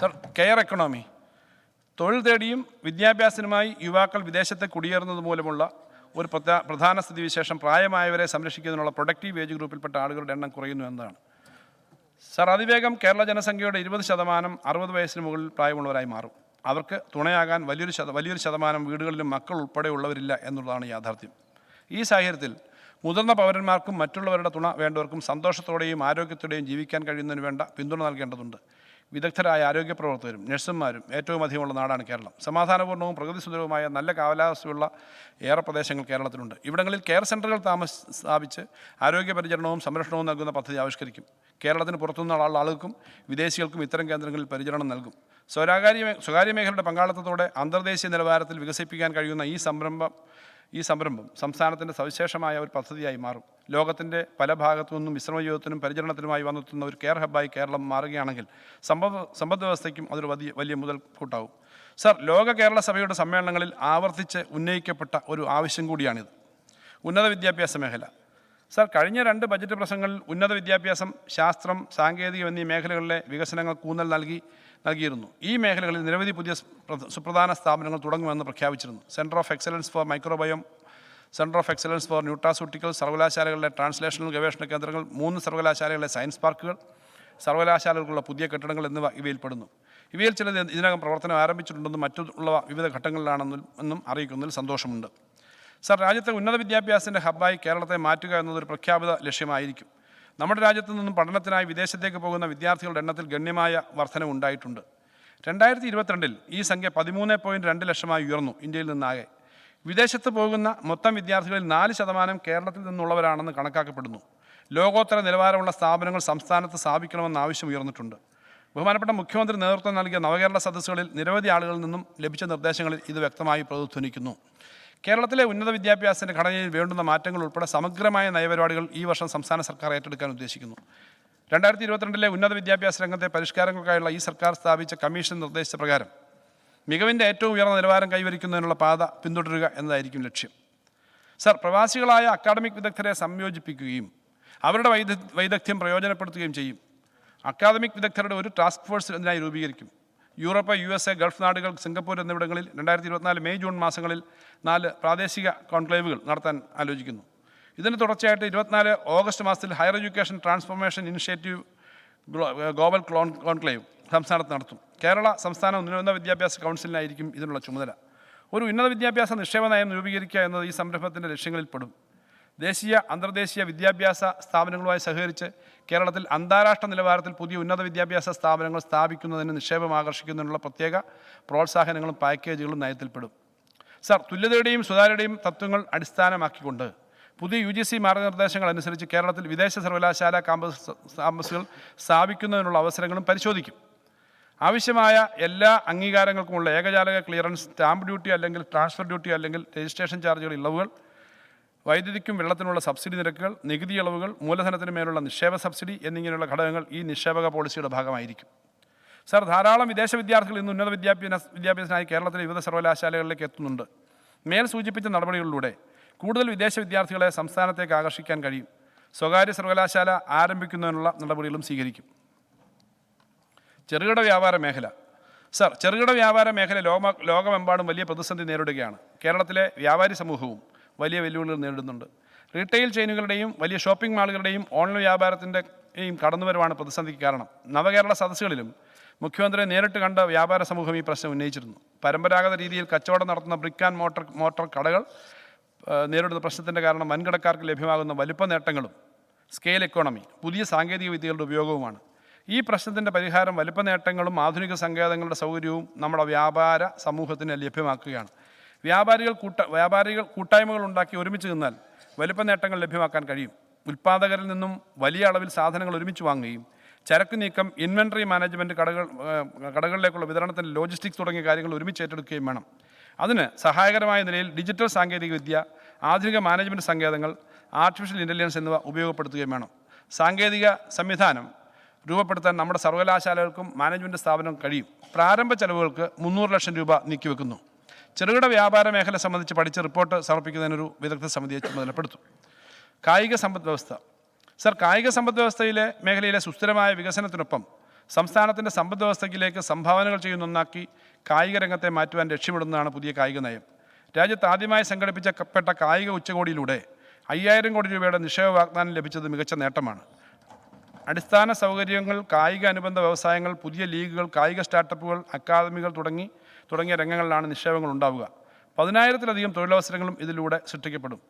Sir care economy. തൊഴിൽ തേടിയും വിദ്യാഭ്യാസത്തിനുമായി യുവാക്കൾ വിദേശത്തെ കുടിയേറുന്നത് മൂലമുള്ള ഒരു പ്രധാ- പ്രധാന സ്ഥിതിവിശേഷം പ്രായമായവരെ സംരക്ഷിക്കുന്നതിനുള്ള പ്രൊഡക്റ്റീവ് ഏജ് ഗ്രൂപ്പിൽപ്പെട്ട ആളുകളുടെ എണ്ണം കുറയുന്നു എന്നതാണ്. സർ അതിവേഗം കേരള ജനസംഖ്യയുടെ ഇരുപത് ശതമാനം അറുപത് വയസ്സിന് മുകളിൽ പ്രായമുള്ളവരായി മാറും. അവർക്ക് തുണയാകാൻ വലിയൊരു ശത വലിയൊരു ശതമാനം വീടുകളിലും മക്കൾ ഉൾപ്പെടെയുള്ളവരില്ല എന്നുള്ളതാണ് യാഥാർത്ഥ്യം. ഈ സാഹചര്യത്തിൽ മുതിർന്ന പൗരന്മാർക്കും മറ്റുള്ളവരുടെ തുണ വേണ്ടവർക്കും സന്തോഷത്തോടെയും ആരോഗ്യത്തോടെയും ജീവിക്കാൻ കഴിയുന്നതിന് വേണ്ട പിന്തുണ നൽകേണ്ടതുണ്ട്. വിദഗ്ധരായ ആരോഗ്യ പ്രവർത്തകരും നഴ്സുമാരും ഏറ്റവും അധികമുള്ള നാടാണ് കേരളം. സമാധാനപൂർണവും പ്രകൃതി സുന്ദരവുമായ നല്ല കാലാവസ്ഥയുള്ള ഏറെ പ്രദേശങ്ങൾ കേരളത്തിലുണ്ട്. ഇവിടങ്ങളിൽ കെയർ സെന്ററുകൾ താമസ സ്ഥാപിച്ച് ആരോഗ്യ പരിചരണവും സംരക്ഷണവും നൽകുന്ന പദ്ധതി ആവിഷ്കരിക്കും. കേരളത്തിന് പുറത്തുനിന്നുള്ള ആളുകൾക്കും വിദേശികൾക്കും ഇത്തരം കേന്ദ്രങ്ങളിൽ പരിചരണം നൽകും. സ്വകാര്യ സ്വകാര്യ മേഖലയുടെ പങ്കാളിത്തത്തോടെ അന്തർദേശീയ നിലവാരത്തിൽ വികസിപ്പിക്കാൻ കഴിയുന്ന ഈ സംരംഭം ഈ സംരംഭം സംസ്ഥാനത്തിന്റെ സവിശേഷമായ ഒരു പദ്ധതിയായി മാറും. ലോകത്തിന്റെ പല ഭാഗത്തു നിന്നും വിശ്രമ ജീവിതത്തിനും പരിചരണത്തിനുമായി വന്നെത്തുന്ന ഒരു കെയർ ഹബ്ബായി കേരളം മാറുകയാണെങ്കിൽ സമ്പദ് സമ്പദ് വ്യവസ്ഥയ്ക്കും അതൊരു വലിയ വലിയ മുതൽ കൂട്ടാവും. സർ ലോക കേരള സഭയുടെ സമ്മേളനങ്ങളിൽ ആവർത്തിച്ച് ഉന്നയിക്കപ്പെട്ട ഒരു ആവശ്യം കൂടിയാണിത്. ഉന്നത വിദ്യാഭ്യാസ മേഖല. സർ കഴിഞ്ഞ രണ്ട് ബജറ്റ് പ്രസംഗങ്ങളിൽ ഉന്നത വിദ്യാഭ്യാസം ശാസ്ത്രം സാങ്കേതികം എന്നീ മേഖലകളിലെ വികസനങ്ങൾ കൂന്നൽ നൽകി നൽകിയിരുന്നു. ഈ മേഖലകളിൽ നിരവധി പുതിയ സുപ്രധാന സ്ഥാപനങ്ങൾ തുടങ്ങുമെന്ന് പ്രഖ്യാപിച്ചിരുന്നു. Centre of excellence for microbiome centre of excellence for nutraceutical സർവകലാശാലകളുടെ ട്രാൻസ്ലേഷണൽ ഗവേഷണ കേന്ദ്രങ്ങൾ മൂന്ന് സർവകലാശാലകളിലെ സയൻസ് പാർക്കുകൾ സർവകലാശാലകൾക്കുള്ള പുതിയ കെട്ടിടങ്ങൾ എന്നിവ ഇവയിൽപ്പെടുന്നു ഇവയിൽ ചിലത് ഇതിനകം പ്രവർത്തനം ആരംഭിച്ചിട്ടുണ്ടെന്നും മറ്റുള്ള വിവിധ ഘട്ടങ്ങളിലാണെന്നും എന്നും അറിയിക്കുന്നതിൽ സന്തോഷമുണ്ട്. സർ രാജ്യത്തെ ഉന്നത വിദ്യാഭ്യാസത്തിന്റെ ഹബ്ബായി കേരളത്തെ മാറ്റുക എന്നതൊരു പ്രഖ്യാപിത ലക്ഷ്യമായിരിക്കും. നമ്മുടെ രാജ്യത്തു നിന്നും പഠനത്തിനായി വിദേശത്തേക്ക് പോകുന്ന വിദ്യാർത്ഥികളുടെ എണ്ണത്തിൽ ഗണ്യമായ വർധനവ് ഉണ്ടായിട്ടുണ്ട് രണ്ടായിരത്തി ഇരുപത്തിരണ്ടിൽ ഈ സംഖ്യ പതിമൂന്ന് പോയിന്റ് രണ്ട് ലക്ഷമായി ഉയർന്നു ഇന്ത്യയിൽ നിന്നാകെ. വിദേശത്ത് പോകുന്ന മൊത്തം വിദ്യാർത്ഥികളിൽ നാല് ശതമാനം കേരളത്തിൽ നിന്നുള്ളവരാണെന്ന് കണക്കാക്കപ്പെടുന്നു. ലോകോത്തര നിലവാരമുള്ള സ്ഥാപനങ്ങൾ സംസ്ഥാനത്ത് സ്ഥാപിക്കണമെന്ന ആവശ്യം ഉയർന്നിട്ടുണ്ട്. ബഹുമാനപ്പെട്ട മുഖ്യമന്ത്രി നേതൃത്വം നൽകിയ നവകേരള സദസ്സുകളിൽ നിരവധി ആളുകളിൽ നിന്നും ലഭിച്ച നിർദ്ദേശങ്ങളിൽ ഇത് വ്യക്തമായി പ്രതിധ്വനിക്കുന്നു. കേരളത്തിലെ ഉന്നത വിദ്യാഭ്യാസത്തിന്റെ ഘടനയിൽ വേണ്ടുന്ന മാറ്റങ്ങൾ ഉൾപ്പെടെ സമഗ്രമായ നയപരിപാടികൾ ഈ വർഷം സംസ്ഥാന സർക്കാർ ഏറ്റെടുക്കാൻ ഉദ്ദേശിക്കുന്നു. രണ്ടായിരത്തി ഇരുപത്തിരണ്ടിലെ ഉന്നത വിദ്യാഭ്യാസ രംഗത്തെ പരിഷ്കാരങ്ങൾക്കായുള്ള ഈ സർക്കാർ സ്ഥാപിച്ച കമ്മീഷൻ നിർദ്ദേശിച്ച പ്രകാരം മികവിന്റെ ഏറ്റവും ഉയർന്ന നിലവാരം കൈവരിക്കുന്നതിനുള്ള പാത പിന്തുടരുക എന്നതായിരിക്കും ലക്ഷ്യം. സർ പ്രവാസികളായ അക്കാഡമിക് വിദഗ്ധരെ സംയോജിപ്പിക്കുകയും അവരുടെ വൈദ വൈദഗ്ധ്യം പ്രയോജനപ്പെടുത്തുകയും ചെയ്യും. അക്കാദമിക് വിദഗ്ധരുടെ ഒരു ടാസ്ക് ഫോഴ്സ് ഇതിനായി രൂപീകരിക്കും. Europe U S A Gulf നാടുകൾ സിംഗപ്പൂർ എന്നിവിടങ്ങളിൽ രണ്ടായിരത്തി ഇരുപത്തിനാല് മെയ് ജൂൺ മാസങ്ങളിൽ നാല് പ്രാദേശിക കോൺക്ലേവുകൾ നടത്താൻ ആലോചിക്കുന്നു. ഇതിന് തുടർച്ചയായിട്ട് ഇരുപത്തിനാല് ഓഗസ്റ്റ് മാസത്തിൽ ഹയർ എഡ്യൂക്കേഷൻ ട്രാൻസ്ഫോർമേഷൻ ഇനിഷ്യേറ്റീവ് ഗ്ലോ- ഗ്ലോബൽ കോൺക്ലേവ് സംസ്ഥാനത്ത് നടത്തും. കേരള സംസ്ഥാന ഉന്നത വിദ്യാഭ്യാസ കൗൺസിലിനായിരിക്കും ഇതിനുള്ള ചുമതല. ഒരു ഉന്നത വിദ്യാഭ്യാസ നിക്ഷേപ നയം രൂപീകരിക്കുക എന്നത് ഈ സംരംഭത്തിന്റെ ലക്ഷ്യങ്ങളിൽപ്പെടും ദേശീയ അന്തർദേശീയ വിദ്യാഭ്യാസ സ്ഥാപനങ്ങളുമായി സഹകരിച്ച് കേരളത്തിൽ അന്താരാഷ്ട്ര നിലവാരത്തിൽ പുതിയ ഉന്നത വിദ്യാഭ്യാസ സ്ഥാപനങ്ങൾ സ്ഥാപിക്കുന്നതിന് നിക്ഷേപം ആകർഷിക്കുന്നതിനുള്ള പ്രത്യേക പ്രോത്സാഹനങ്ങളും പാക്കേജുകളും നയത്തിൽപ്പെടും. സർ തുല്യതയുടെയും സുതാര്യതയുടെയും തത്വങ്ങൾ അടിസ്ഥാനമാക്കിക്കൊണ്ട് പുതിയ യു ജി സി മാർഗനിർദ്ദേശങ്ങൾ അനുസരിച്ച് കേരളത്തിൽ വിദേശ സർവകലാശാല കാമ്പസ് ക്യാമ്പസുകൾ സ്ഥാപിക്കുന്നതിനുള്ള അവസരങ്ങളും പരിശോധിക്കും. ആവശ്യമായ എല്ലാ അംഗീകാരങ്ങൾക്കുമുള്ള ഏകജാലക ക്ലിയറൻസ് സ്റ്റാമ്പ് ഡ്യൂട്ടി അല്ലെങ്കിൽ ട്രാൻസ്ഫർ ഡ്യൂട്ടി അല്ലെങ്കിൽ രജിസ്ട്രേഷൻ ചാർജുകൾ ഇളവുകൾ വൈദ്യുതിക്കും വെള്ളത്തിനുള്ള സബ്സിഡി നിരക്കുകൾ നികുതി ഇളവുകൾ മൂലധനത്തിന് മേലുള്ള നിക്ഷേപ സബ്സിഡി എന്നിങ്ങനെയുള്ള ഘടകങ്ങൾ ഈ നിക്ഷേപക പോളിസിയുടെ ഭാഗമായിരിക്കും. സർ ധാരാളം വിദേശ വിദ്യാർത്ഥികൾ ഇന്ന് ഉന്നത വിദ്യാഭ്യാസ വിദ്യാഭ്യാസത്തിനായി കേരളത്തിലെ വിവിധ സർവകലാശാലകളിലേക്ക് എത്തുന്നുണ്ട്. മേൽ സൂചിപ്പിച്ച നടപടികളിലൂടെ കൂടുതൽ വിദേശ വിദ്യാർത്ഥികളെ സംസ്ഥാനത്തേക്ക് ആകർഷിക്കാൻ കഴിയും. സ്വകാര്യ സർവകലാശാല ആരംഭിക്കുന്നതിനുള്ള നടപടികളും സ്വീകരിക്കും. ചെറുകിട വ്യാപാര മേഖല. സർ ചെറുകിട വ്യാപാര മേഖല ലോക ലോകമെമ്പാടും വലിയ പ്രതിസന്ധി നേരിടുകയാണ്. കേരളത്തിലെ വ്യാപാരി സമൂഹവും വലിയ വെല്ലുവിളികൾ നേരിടുന്നുണ്ട്. റീറ്റെയിൽ ചെയിനുകളുടെയും വലിയ ഷോപ്പിംഗ് മാളുകളുടെയും ഓൺലൈൻ വ്യാപാരത്തിന്റെയും കടന്നുവരവാണ് പ്രതിസന്ധിക്ക് കാരണം. നവകേരള സദസ്സുകളിലും മുഖ്യമന്ത്രിയെ നേരിട്ട് കണ്ട വ്യാപാര സമൂഹം ഈ പ്രശ്നം ഉന്നയിച്ചിരുന്നു. പരമ്പരാഗത രീതിയിൽ കച്ചവടം നടത്തുന്ന ബ്രിക്ക് ആൻഡ് മോട്ടർ മോട്ടോർ കടകൾ നേരിടുന്ന പ്രശ്നത്തിന്റെ കാരണം വൻകിടക്കാർക്ക് ലഭ്യമാകുന്ന വലിപ്പ നേട്ടങ്ങളും സ്കെയിൽ എക്കോണമി പുതിയ സാങ്കേതിക വിദ്യകളുടെ ഉപയോഗവുമാണ്. ഈ പ്രശ്നത്തിന്റെ പരിഹാരം വലിപ്പ നേട്ടങ്ങളും ആധുനിക സങ്കേതങ്ങളുടെ സൗകര്യവും നമ്മുടെ വ്യാപാര സമൂഹത്തിന് ലഭ്യമാക്കുകയാണ്. വ്യാപാരികൾ കൂട്ട വ്യാപാരികൾ കൂട്ടായ്മകൾ ഉണ്ടാക്കി ഒരുമിച്ച് നിന്നാൽ വലിപ്പ നേട്ടങ്ങൾ ലഭ്യമാക്കാൻ കഴിയും. ഉൽപ്പാദകരിൽ നിന്നും വലിയ അളവിൽ സാധനങ്ങൾ ഒരുമിച്ച് വാങ്ങുകയും ചരക്ക് നീക്കം ഇൻവെൻട്രി മാനേജ്മെന്റ് കടകൾ കടകളിലേക്കുള്ള വിതരണത്തിന്റെ ലോജിസ്റ്റിക്സ് തുടങ്ങിയ കാര്യങ്ങൾ ഒരുമിച്ച് ഏറ്റെടുക്കുകയും വേണം. അതിന് സഹായകരമായ നിലയിൽ ഡിജിറ്റൽ സാങ്കേതികവിദ്യ ആധുനിക മാനേജ്മെന്റ് സങ്കേതങ്ങൾ ആർട്ടിഫിഷ്യൽ ഇന്റലിജൻസ് എന്നിവ ഉപയോഗപ്പെടുത്തുകയും വേണം. സാങ്കേതിക സംവിധാനം രൂപപ്പെടുത്താൻ നമ്മുടെ സർവകലാശാലകൾക്കും മാനേജ്മെന്റ് സ്ഥാപനം കഴിയും. പ്രാരംഭ ചെലവുകൾക്ക് മുന്നൂറ് ലക്ഷം രൂപ നീക്കിവെക്കുന്നു. ചെറുകിട വ്യാപാര മേഖല സംബന്ധിച്ച് പഠിച്ച റിപ്പോർട്ട് സമർപ്പിക്കുന്നതിനൊരു വിദഗ്ധ സമിതിയെ ചുമതലപ്പെടുത്തും. കായിക സമ്പദ് വ്യവസ്ഥ. സർ കായിക സമ്പദ് വ്യവസ്ഥയിലെ മേഖലയിലെ സുസ്ഥിരമായ വികസനത്തിനൊപ്പം സംസ്ഥാനത്തിന്റെ സമ്പദ് വ്യവസ്ഥയിലേക്ക് സംഭാവനകൾ ചെയ്യുന്ന ഒന്നാക്കി കായിക രംഗത്തെ മാറ്റുവാൻ ലക്ഷ്യമിടുന്നതാണ് പുതിയ കായിക നയം. രാജ്യത്ത് ആദ്യമായി സംഘടിപ്പിച്ചപ്പെട്ട കായിക ഉച്ചകോടിയിലൂടെ അയ്യായിരം കോടി രൂപയുടെ നിക്ഷേപ വാഗ്ദാനം ലഭിച്ചത് മികച്ച നേട്ടമാണ്. അടിസ്ഥാന സൗകര്യങ്ങൾ കായിക അനുബന്ധ വ്യവസായങ്ങൾ പുതിയ ലീഗുകൾ കായിക സ്റ്റാർട്ടപ്പുകൾ അക്കാദമികൾ തുടങ്ങി തുടങ്ങിയ രംഗങ്ങളിലാണ് നിക്ഷേപങ്ങൾ ഉണ്ടാവുക. പതിനായിരത്തിലധികം തൊഴിലവസരങ്ങളും ഇതിലൂടെ സൃഷ്ടിക്കപ്പെടും.